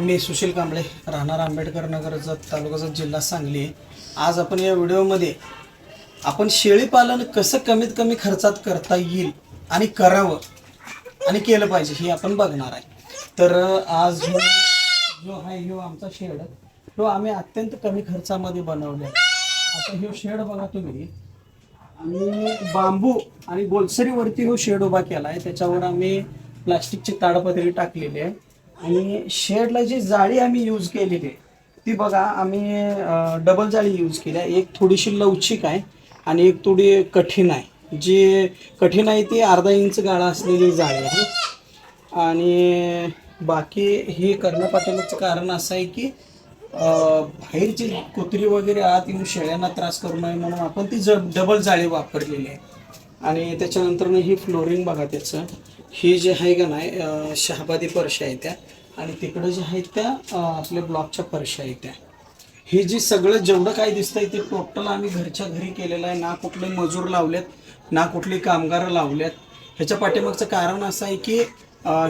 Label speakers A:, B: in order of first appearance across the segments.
A: मी सुशील कांबळे राहणार आंबेडकर नगर जत तालुका जत जिल्हा सांगली. आज आपण या व्हिडिओमध्ये आपण शेळीपालन कसं कमीत कमी खर्चात करता येईल आणि करावं आणि केलं पाहिजे हे आपण बघणार आहे. तर आज जो जो आहे ह्यो आमचा शेड. तो आम्ही अत्यंत कमी खर्चामध्ये बनवला आता ह्यो शेड बघा तुम्ही. आणि बांबू आणि गोलसरीवरती हो शेड उभा केला आहे. त्याच्यावर आम्ही प्लास्टिकची ताडपत्री टाकलेली आहे. आणि शेडला जी जाळी आम्ही यूज केलेली आहे ती बघा आम्ही डबल जाळी यूज केली आहे. एक थोडीशी लवचिक आहे आणि एक थोडी कठीण आहे. जी कठीण आहे ती अर्धा इंच गाळा असलेली जाळी आहे. आणि बाकी हे करण्यापाठीमागचं कारण असं आहे की बाहेरची कुत्री वगैरे आत येऊन शेळ्यांना त्रास करू नये म्हणून आपण ती ज डबल जाळी वापरलेली आहे. आणि त्याच्यानंतर ही फ्लोरिंग बघा त्याचं. ही जे आहे का नाही शहाबादी परश्या आहेत त्या. आणि तिकडं जे आहेत त्या आपल्या ब्लॉकच्या परश्या आहेत त्या. हे जे सगळं जेवढं काय दिसतंय ते टोटल आम्ही घरच्या घरी केलेलं आहे. ना कुठले मजूर लावलेत ना कुठली कामगार लावल्यात ह्याच्या पाठीमागचं कारण असं आहे की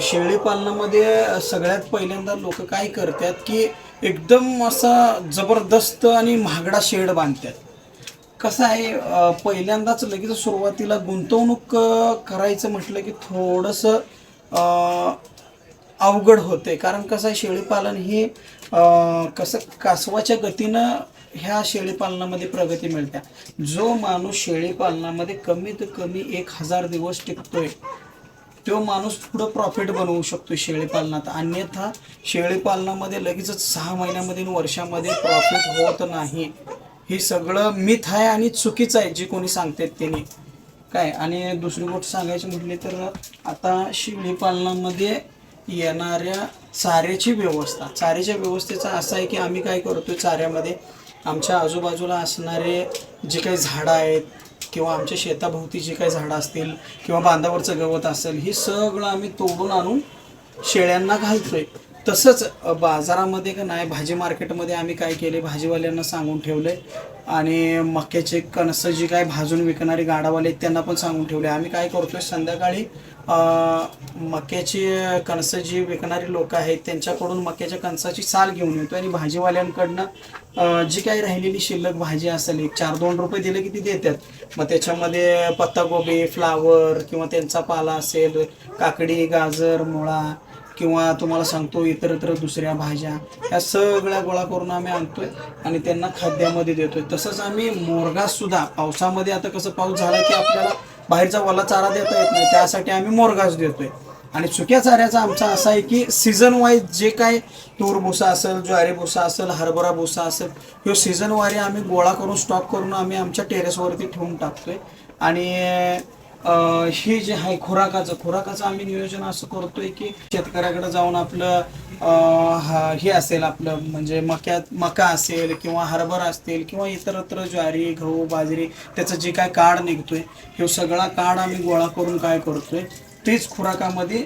A: शेळी पालनामध्ये सगळ्यात पहिल्यांदा लोक काय करतात की एकदम असा जबरदस्त आणि महागडा शेड बांधतात. कसं आहे पहिल्यांदाच लगेच सुरुवातीला गुंतवणूक करायचं म्हटलं की थोडंसं अवघड होते कारण कसं आहे शेळीपालन हे कसं कासवाच्या गतीनं ह्या शेळीपालनामध्ये प्रगती मिळते जो माणूस शेळीपालनामध्ये कमीत कमी एक हजार दिवस टिकतोय तो माणूस पुढं प्रॉफिट बनवू शकतो शेळीपालनात. अन्यथा शेळीपालनामध्ये लगेचच सहा महिन्यामध्ये आणि वर्षामध्ये प्रॉफिट होत नाही. हे सगळं मिथ आहे आणि चुकीचं आहे जे कोणी सांगतात त्यांनी. काय? आणि दुसरी गोष्ट सांगायची म्हटली तर आता शेळीपालनामध्ये येणाऱ्या चाऱ्याची व्यवस्था. चाऱ्याच्या व्यवस्थेचा असं आहे की आम्ही काय करतो चाऱ्यामध्ये? आमच्या आजूबाजूला असणारे जे काही झाडं आहेत किंवा आमच्या शेताभोवती जी काही झाडं असतील किंवा बांधावरचं गवत असेल हे सगळं आम्ही तोडून आणून शेळ्यांना घालतोय. तसंच बाजारामध्ये का नाही भाजी मार्केटमध्ये आम्ही काय केले भाजीवाल्यांना सांगून ठेवले आणि मक्याचे कणसं जी काय भाजून विकणारी गाडावाले आहेत त्यांना पण सांगून ठेवले. आम्ही काय करतोय संध्याकाळी मक्याची कणसं जी विकणारी लोक आहेत त्यांच्याकडून मक्याच्या कणसाची साल घेऊन येतो आणि भाजीवाल्यांकडनं जी काही राहिलेली शिल्लक भाजी असेल एक चार दोन रुपये दिले की ती देतात. मग त्याच्यामध्ये पत्तागोबी फ्लावर किंवा त्यांचा पाला असेल काकडी गाजर मुळा किंवा तुम्हाला सांगतो इतर इतर दुसऱ्या भाज्या ह्या सगळ्या गोळा करून आम्ही आणतोय आणि त्यांना खाद्यामध्ये देतोय. तसंच आम्ही मोरगास सुद्धा पावसामध्ये आता कसं पाऊस झाला की आपल्याला बाहेरचा वला चारा देता येत नाही त्यासाठी आम्ही मोरगास देतोय. आणि सुक्या चाऱ्याचा आमचा असा आहे की सीझन वाईज जे काय तूर भुसा असेल ज्वारी भुसा असेल हरभरा भुसा असेल ह्यो सीझन वारी आम्ही गोळा करून स्टॉक करून आम्ही आमच्या टेरेसवरती ठेवून टाकतोय. आणि हे जे आहे खुराकाचं खुराकाचं आम्ही नियोजन असं करतोय की शेतकऱ्याकडे जाऊन आपलं हा- हे असेल आपलं म्हणजे मक्यात मका असेल किंवा हरभरा असतील किंवा इतरत्र ज्वारी गहू बाजरी त्याचं जे काय काढ निघतोय हे सगळा काढ आम्ही गोळा करून काय करतोय तेच खुराकामध्ये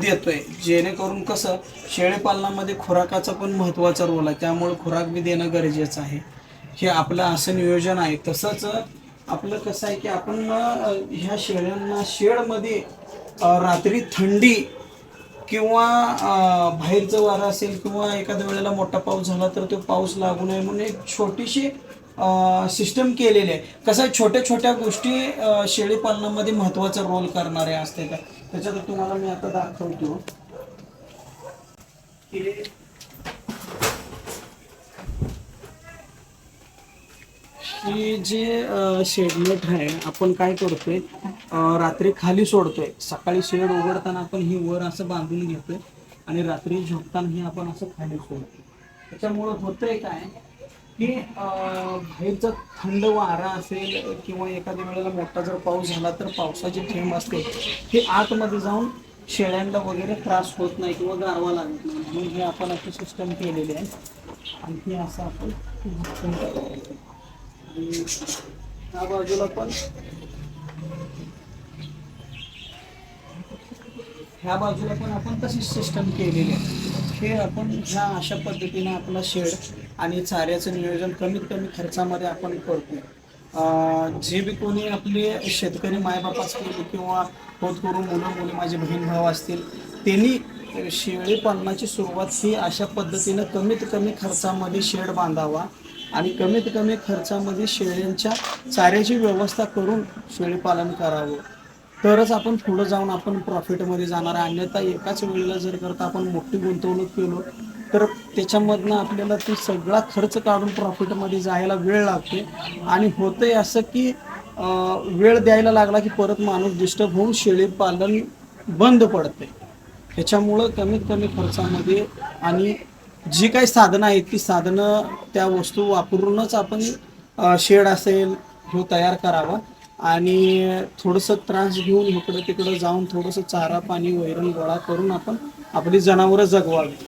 A: देतोय. जेणेकरून कसं शेळीपालनामध्ये खुराकाचा पण महत्त्वाचा रोल आहे. त्यामुळे खुराक बी देणं गरजेचं आहे. हे आपलं असं नियोजन आहे. तसंच आपलं कसं आहे की आपण ह्या शेळ्यांना शेडमध्ये रात्री थंडी किंवा बाहेरचं वारं असेल किंवा एखाद्या वेळेला मोठा पाऊस झाला तर तो पाऊस लागू नये म्हणून एक छोटीशी सिस्टम केलेली आहे. कसं आहे छोट्या छोट्या गोष्टी शेळी शेळीपालनामध्ये महत्त्वाचा रोल करणारे असते का? त्याच्यात तुम्हाला मी आता दाखवतो. की की जे शेडनेट आहे आपण काय करतोय रात्री खाली सोडतोय. सकाळी शेड उघडताना आपण ही वर असं बांधून घेतोय आणि रात्री झोपताना ही आपण असं खाली सोडतोय. त्याच्यामुळं होतंय काय की बाहेर बाहेरचा थंड वारा असेल किंवा एखाद्या वेळेला मोठा जर पाऊस झाला तर पावसाचे थेंब असते. हे आतमध्ये जाऊन शेळ्यांना वगैरे त्रास होत नाही किंवा गारवा लागत नाही. म्हणून हे आपण अशी सिस्टम केलेली आहे. आणि हे असं आपण आणि ह्या बाजूला पण. ह्या बाजूला पण आपण तशीच सिस्टम केलेली आहे. हे आपण ह्या अशा पद्धतीने आपला शेड आणि चाऱ्याचं नियोजन कमीत कमी खर्चामध्ये आपण करतो जे बी कोणी आपले शेतकरी मायबाप असतील किंवा होत करून मुलं मुली माझे बहीण भाऊ असतील त्यांनी शेळी पालनाची सुरुवात ही अशा पद्धतीनं कमीत कमी खर्चामध्ये शेड बांधावा. आणि कमीत कमी खर्चामध्ये शेळ्यांच्या चाऱ्याची व्यवस्था करून शेळीपालन करावं. तरच आपण पुढं जाऊन आपण प्रॉफिटमध्ये जाणार आहे. अन्यथा एकाच वेळेला जर करता आपण मोठी गुंतवणूक केलो तर त्याच्यामधनं आपल्याला ती सगळा खर्च काढून प्रॉफिटमध्ये जायला वेळ लागते. आणि होतंय असं की वेळ द्यायला लागला की परत माणूस डिस्टर्ब होऊन शेळीपालन बंद पडते ह्याच्यामुळं कमीत कमी खर्चामध्ये आणि जी काही साधनं आहेत ती साधनं त्या वस्तू वापरूनच आपण शेड असेल हो तयार करावा. आणि थोडंसं त्रास घेऊन इकडं तिकडं जाऊन थोडंसं चारा पाणी वैरण गोळा करून आपण आपली जनावरं जगवावी.